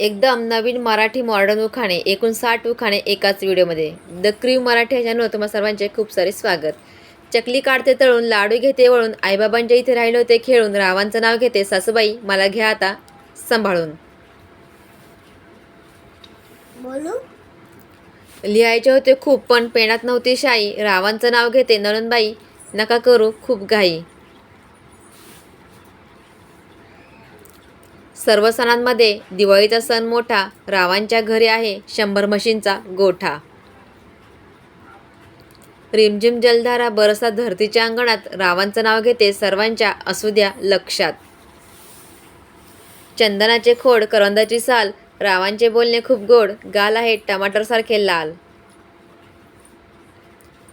एकदम नवीन मराठी मॉडर्न उखाणे एकूण साठ उखाणे एकाच व्हिडिओमध्ये द क्रीव मराठी या चॅनलवर तुम्हा सर्वांचे खूप सारे स्वागत. चकली काढते तळून लाडू घेते वळून आईबाबांच्या इथे राहिले होते खेळून रावांचं नाव घेते सासूबाई मला घ्या आता सांभाळून. लिहायचे होते खूप पण पेनात नव्हती शाई. रावांचं नाव घेते नळनबाई नका करू खूप घाई. सर्व सणांमध्ये दिवाळीचा सण मोठा रावांच्या घरी आहे शंभर म्हशींचा गोठा. रिमझिम जलधारा बरसा धरतीच्या अंगणात रावांचं नाव घेते सर्वांच्या असू द्या लक्षात. चंदनाचे खोड करवंदाची साल रावांचे बोलणे खूप गोड गाल आहे टमाटरसारखे लाल.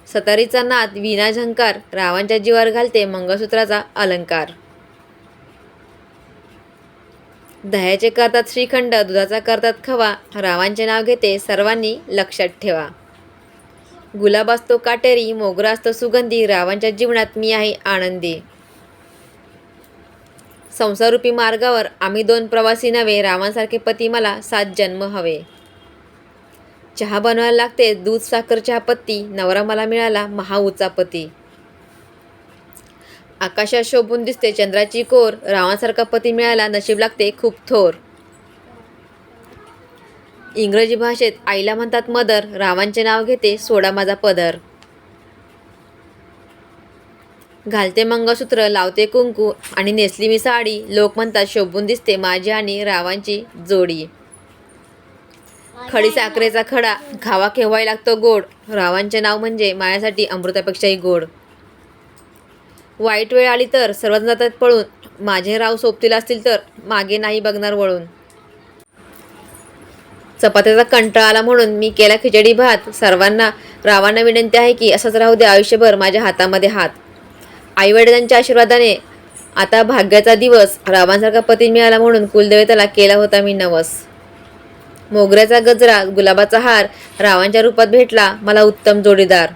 सतारीचा नाद विना झंकार रावांच्या जीवावर घालते मंगळसूत्राचा अलंकार. दह्याचे करतात श्रीखंड दुधाचा करतात खवा. रावांचे नाव घेते सर्वांनी लक्षात ठेवा. गुलाब असतो काटेरी मोगरा असतो सुगंधी रावांच्या जीवनात मी आहे आनंदी. संसारूपी मार्गावर आम्ही दोन प्रवासी नव्हे रावांसारखे पती मला सात जन्म हवे. चहा बनवायला लागते दूध साखर चहा पत्ती नवरा मला मिळाला महाउचा पती. आकाशात शोभून दिसते चंद्राची कोर. रावांसारखा पती मिळाला नशीब लागते खूप थोर. इंग्रजी भाषेत आईला म्हणतात मदर. रावांचे नाव घेते सोडा माझा पदर. घालते मंगळसूत्र लावते कुंकू आणि नेसली मी साडी. लोक म्हणतात शोभून दिसते माझी आणि रावांची जोडी. खडी साखरेचा खडा. खावा केव्हाही लागतो गोड. रावांचे नाव म्हणजे मायासाठी अमृतापेक्षाही गोड. वाईट वेळ आली तर सर्वजण जातात पळून. माझे राव सोबतील असतील तर मागे नाही बघणार वळून. चपात्याचा कंटाळा आला म्हणून मी केला खिचडी भात. सर्वांना रावांना विनंती आहे की असंच राहू दे आयुष्यभर माझ्या हातामध्ये हात. आईवडिलांच्या आशीर्वादाने आता भाग्याचा दिवस रावांसारखा पती मिळाला म्हणून कुलदेवताला केला होता मी नवस. मोगऱ्याचा गजरा गुलाबाचा हार रावांच्या रूपात भेटला मला उत्तम जोडीदार.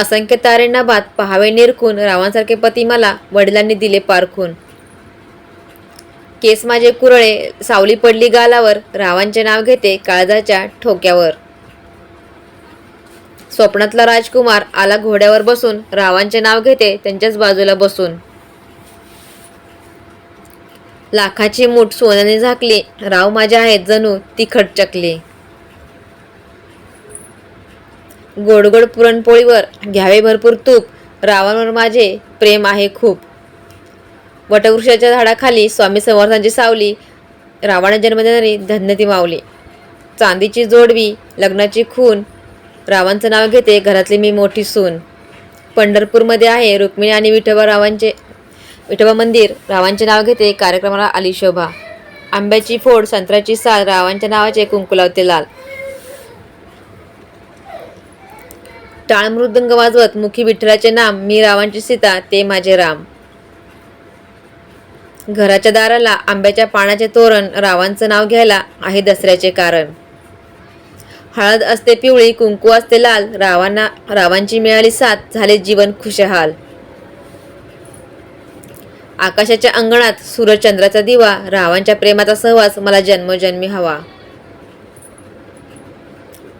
असंख्य तारेंना भात पहावे निरखून रावांसारखे पती मला वडिलांनी दिले पारखून. केस माझे कुरळे सावली पडली गालावर रावांचे नाव घेते काळजाच्या ठोक्यावर. स्वप्नातला राजकुमार आला घोड्यावर बसून रावांचे नाव घेते त्यांच्याच बाजूला बसून. लाखाची मूठ सोन्याने झाकली राव माझ्या आहेत जणू ती चकली. गोडगोड पुरणपोळीवर घ्यावे भरपूर तूप रावांवर माझे प्रेम आहे खूप. वटवृक्षाच्या झाडाखाली स्वामी समर्थांची सावली रावण जन्म देणारी धन्यती मावली. चांदीची जोडवी लग्नाची खून रावांचं नाव घेते घरातली मी मोठी सून. पंढरपूरमध्ये आहे रुक्मिणी आणि विठोबा रावांचे विठोबा मंदिर रावांचे नाव घेते कार्यक्रमाला आली शोभा. आंब्याची फोड संत्र्याची साल रावांच्या नावाचे कुंकू लावते लाल. टाळ मृदंग वाजवत मुखी विठ्ठलाचे नाम मी रावांची सीता ते माझे राम. घराच्या दाराला आंब्याच्या पानाचे तोरण रावांचं नाव घ्यायला आहे दसऱ्याचे कारण. हळद असते पिवळी कुंकू असते लाल रावांना रावांची मिळाली साथ झाले जीवन खुशहाल. आकाशाच्या अंगणात सूर्यचंद्राचा दिवा रावांच्या प्रेमाचा सहवास मला जन्मजन्मी हवा.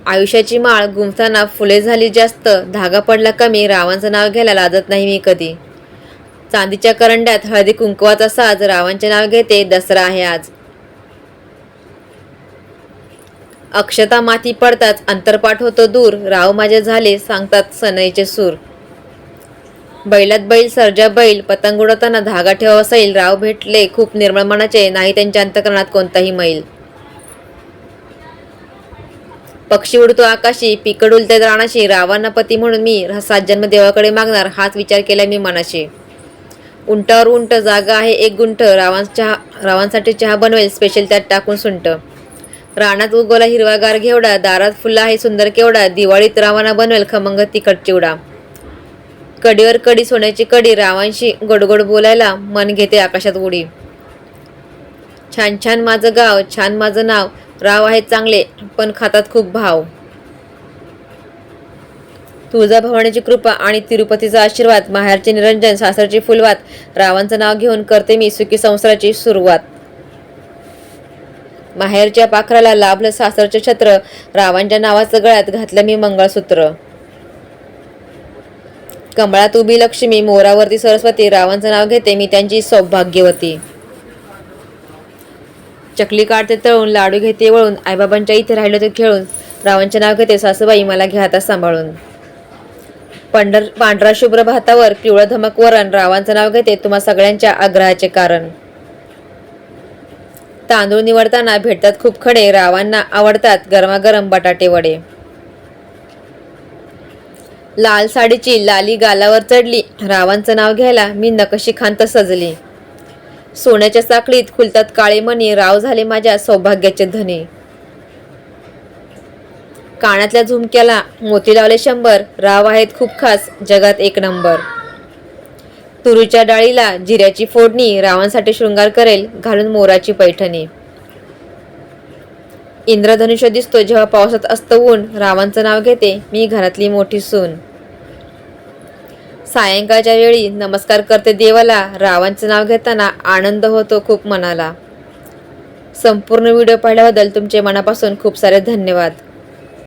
आयुष्याची माळ गुंफताना फुले झाली जास्त धागा पडला कमी रावांचं नाव घ्यायला लाजत नाही मी कधी. चांदीच्या करंड्यात हळदी कुंकवाचा साज रावांचे नाव घेते दसरा आहे आज. अक्षता माती पडताच अंतरपाठ होतो दूर राव माझे झाले सांगतात सनईचे सूर. बैलात बैल सर्जा बैल पतंग उडवताना धागा ठेवा असेल राव भेटले खूप निर्मळ मनाचे नाही त्यांच्या अंतकरणात कोणताही मैल. पक्षी उडतो आकाशी पिकड उलते राणाशी रावांना पती म्हणून मी सात जन्म देवाकडे मागणार हाच विचार केला मी मनाशी. उंटावर उंट जागा आहे एक गुंठ चहा रावांसाठी चहा बनवेल स्पेशल त्यात टाकून सुंट. रानात उगवला हिरवागार घेवडा दारात फुला आहे सुंदर केवडा दिवाळीत रावांना बनवेल खमंग तिखट चिवडा. कडीवर कडी सोन्याची कडी रावांशी गोडगोड बोलायला मन घेते आकाशात उडी. छान छान माझं गाव छान माझं नाव राव आहेत चांगले पण खातात खूप भाव. तुळजाभवानीची कृपा आणि तिरुपतीचा आशीर्वाद माहेरचे निरंजन सासरची फुलवात रावांचं नाव घेऊन करते मी सुखी संसाराची सुरुवात. माहेरच्या पाखराला लाभलं सासरचं छत्र रावांच्या नावाचं गळ्यात घातलं मी मंगळसूत्र. कमळात उभी लक्ष्मी मोरावरती सरस्वती रावांचं नाव घेते मी त्यांची सौभाग्यवती. चकली काढते तळून लाडू घेते वळून आईबाबांच्या इथे राहिलो ते खेळून. रावांचे नाव घेते सासूबाई मला घ्या आता सांभाळून. पंढर पांढरा शुभ्र भातावर पिवळं धमक वरण रावांचं नाव घेते तुम्हा सगळ्यांच्या आग्रहाचे कारण. तांदूळ निवडताना भेटतात खूप खडे रावांना आवडतात गरमागरम बटाटे वडे. लाल साडीची लाली गालावर चढली रावांचं नाव घ्यायला मी नकशी खांत सजली. सोन्याच्या साखळीत खुलतात काळे मणी राव झाले माझ्या सौभाग्याचे धने. कानातल्या झुमक्याला मोती लावले शंभर राव आहेत खूप खास जगात एक नंबर. तुरीच्या डाळीला जिऱ्याची फोडणी रावांसाठी शृंगार करेल घालून मोराची पैठणी. इंद्रधनुष्य दिसतो जेव्हा पावसात असतं ऊन रावांचं नाव घेते मी घरातली मोठी सून. सायंकाळच्या वेळी नमस्कार करते देवाला. रावांचं नाव घेताना आनंद होतो खूप मनाला. संपूर्ण व्हिडिओ पाहिल्याबद्दल तुमचे मनापासून खूप सारे धन्यवाद.